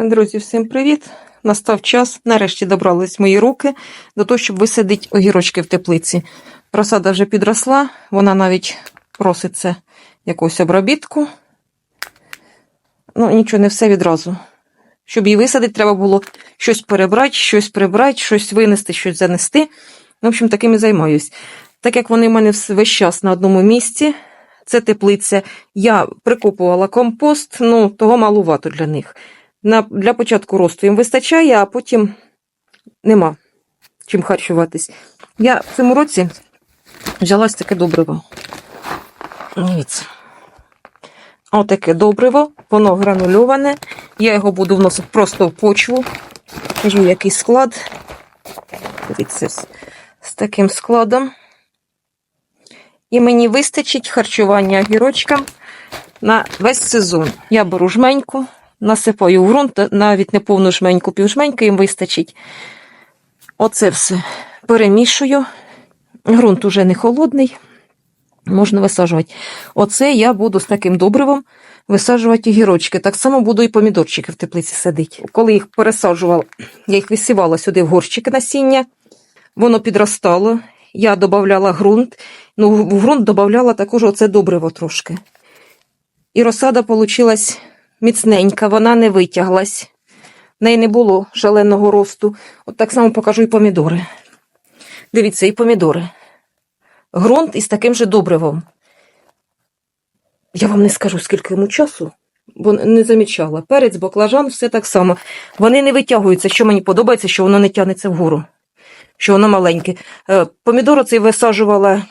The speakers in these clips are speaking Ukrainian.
Друзі, всім привіт! Настав час. Нарешті добрались мої руки до того, щоб висадити огірочки в теплиці. Розсада вже підросла, вона навіть проситься якусь обробітку. Ну, нічого, не все відразу. Щоб її висадити, треба було щось перебрати, щось прибрати, щось винести, щось занести. Ну, В общем, таким і займаюсь. Так як вони в мене весь час на одному місці, це теплиця, я прикопувала компост, ну, того малувато для них. На, для початку росту їм вистачає, а потім нема чим харчуватись. Я в цьому році взялась таке добриво. Дивіться. Отаке добриво, воно гранульоване. Я його буду вносити просто в почву. Кажу, який склад. Дивіться, з, таким складом. І мені вистачить харчування огірочкам на весь сезон. Я беру жменьку, насипаю в ґрунт, навіть не повну жменьку, півжменьки їм вистачить. Оце все перемішую. Ґрунт уже не холодний, можна висаджувати. Оце я буду з таким добривом висаджувати огірочки. Так само буду і помідорчики в теплиці садити. Коли їх пересаджувала, я їх висівала сюди в горщики насіння, воно підростало. Я додавала ґрунт, ну в ґрунт додавала також оце добриво трошки. І розсада получилась міцненька, вона не витяглась. В неї не було шаленого росту. От так само покажу і помідори. Дивіться, і помідори. Ґрунт із таким же добривом. Я вам не скажу, скільки йому часу, бо не замічала. Перець, баклажан, все так само. Вони не витягуються. Що мені подобається, що воно не тягнеться вгору, що воно маленьке. Е, Помідор цей висаджувала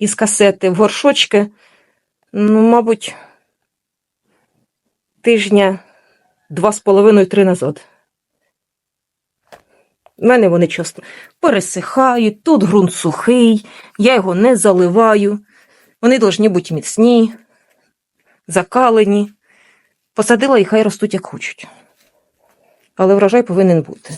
із касети в горшочки. Ну, мабуть, тижня два з половиною три назад. У мене вони часто пересихають, тут ґрунт сухий, я його не заливаю. Вони повинні бути міцні, закалені. Посадила і хай ростуть як хочуть. Але врожай повинен бути.